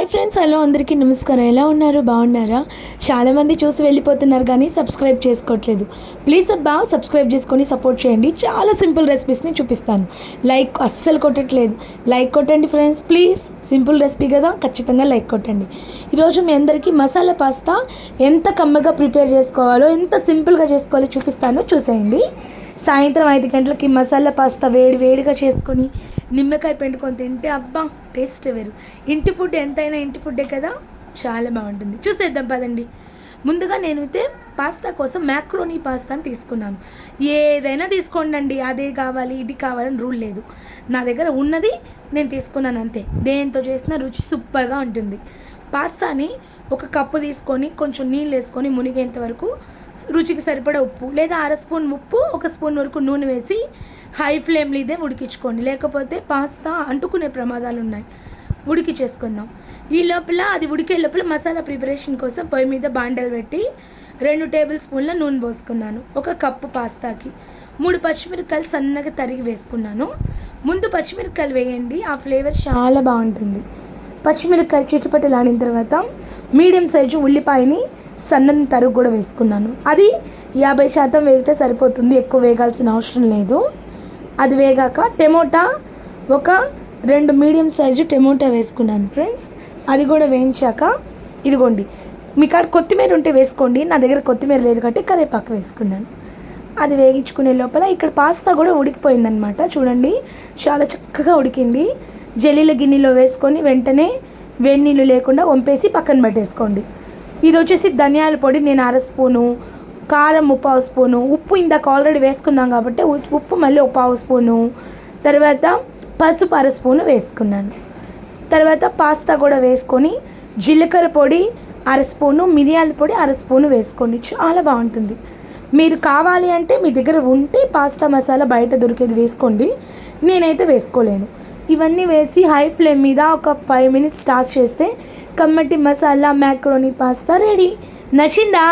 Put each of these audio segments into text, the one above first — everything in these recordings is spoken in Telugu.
హాయ్ ఫ్రెండ్స్ హలో అందరికీ నమస్కారం. ఎలా ఉన్నారు? బాగున్నారా? చాలామంది చూసి వెళ్ళిపోతున్నారు కానీ సబ్స్క్రైబ్ చేసుకోవట్లేదు. ప్లీజ్ అబ్బా సబ్స్క్రైబ్ చేసుకొని సపోర్ట్ చేయండి. చాలా సింపుల్ రెసిపీస్ని చూపిస్తాను. లైక్ అస్సలు కొట్టట్లేదు. లైక్ కొట్టండి ఫ్రెండ్స్ ప్లీజ్. సింపుల్ రెసిపీ కదా ఖచ్చితంగా లైక్ కొట్టండి. ఈరోజు మీ అందరికీ మసాలా పాస్తా ఎంత కమ్మగా ప్రిపేర్ చేసుకోవాలో ఎంత సింపుల్గా చేసుకోవాలో చూపిస్తాను. చూసేయండి. సాయంత్రం ఐదు గంటలకి మసాలా పాస్తా వేడి వేడిగా చేసుకొని నిమ్మకాయ పెండుకొని తింటే అబ్బా టేస్ట్ వేరు. ఇంటి ఫుడ్ ఎంతైనా ఇంటి ఫుడ్డే కదా? చాలా బాగుంటుంది. చూసేద్దాం పదండి. ముందుగా నేనైతే పాస్తా కోసం మ్యాక్రోనీ పాస్తాని తీసుకున్నాను. ఏదైనా తీసుకోండి అదే కావాలి ఇది కావాలని రూల్ లేదు. నా దగ్గర ఉన్నది నేను తీసుకున్నాను అంతే. దేంతో చేసిన రుచి సూపర్గా ఉంటుంది. పాస్తాని ఒక కప్పు తీసుకొని కొంచెం నీళ్ళు వేసుకొని మునిగేంత వరకు రుచికి సరిపడా ఉప్పు లేదా అర స్పూన్ ఉప్పు ఒక స్పూన్ వరకు నూనె వేసి హై ఫ్లేమ్లో ఇదే ఉడికించుకోండి. లేకపోతే పాస్తా అంటుకునే ప్రమాదాలు ఉన్నాయి ఉడికి చేసుకుందాం. ఈ లోపల అది ఉడికే లోపల మసాలా ప్రిపరేషన్ కోసం పొయ్యి మీద బాండలు పెట్టి రెండు టేబుల్ స్పూన్ల నూనె పోసుకున్నాను. ఒక కప్పు పాస్తాకి మూడు పచ్చిమిరపకాయలు సన్నగా తరిగి వేసుకున్నాను. ముందు పచ్చిమిరపకాయలు వేయండి. ఆ ఫ్లేవర్ చాలా బాగుంటుంది. పచ్చిమిరపకాయలు చిట్టుపట్టలాడిన తర్వాత మీడియం సైజు ఉల్లిపాయని సన్నని తరుగు కూడా వేసుకున్నాను. అది యాభై శాతం వేగితే సరిపోతుంది ఎక్కువ వేగాల్సిన అవసరం లేదు. అది వేగాక టమోటా ఒక రెండు మీడియం సైజు టమోటా వేసుకున్నాను ఫ్రెండ్స్. అది కూడా వేయించాక ఇదిగోండి మీ కాడ కొత్తిమీర ఉంటే వేసుకోండి నా దగ్గర కొత్తిమీర లేదు కాబట్టి కరివేపాకు వేసుకున్నాను. అది వేగించుకునే లోపల ఇక్కడ పాస్తా కూడా ఉడికిపోయిందనమాట చూడండి చాలా చక్కగా ఉడికింది. జల్లీల గిన్నెలో వేసుకొని వెంటనే వేడి నీళ్ళు లేకుండా వంపేసి పక్కన పెట్టేసుకోండి. ఇది వచ్చేసి ధనియాల పొడి నేను అర స్పూను కారం పావు స్పూను ఉప్పు ఇందాక ఆల్రెడీ వేసుకున్నాం కాబట్టి ఉప్పు మళ్ళీ ఒక పావు స్పూను తర్వాత పసుపు అర స్పూను వేసుకున్నాను. తర్వాత పాస్తా కూడా వేసుకొని జీలకర్ర పొడి అర స్పూను మిరియాల పొడి అర స్పూను వేసుకోండి. చాలా బాగుంటుంది. మీరు కావాలి అంటే మీ దగ్గర ఉంటే పాస్తా మసాలా బయట దొరికేది వేసుకోండి. నేనైతే వేసుకోలేను. ఇవన్నీ వేసి హై ఫ్లేమ్ మీద ఒక ఫైవ్ మినిట్స్ టాస్ చేస్తే కమ్మటి మసాలా మ్యాక్రోనీ పాస్తా రెడీ నచ్చిందా?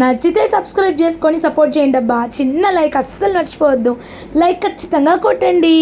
నచ్చితే సబ్స్క్రైబ్ చేసుకొని సపోర్ట్ చేయండి అబ్బా. చిన్న లైక్ అస్సలు మర్చిపోవద్దు. లైక్ ఖచ్చితంగా కొట్టండి.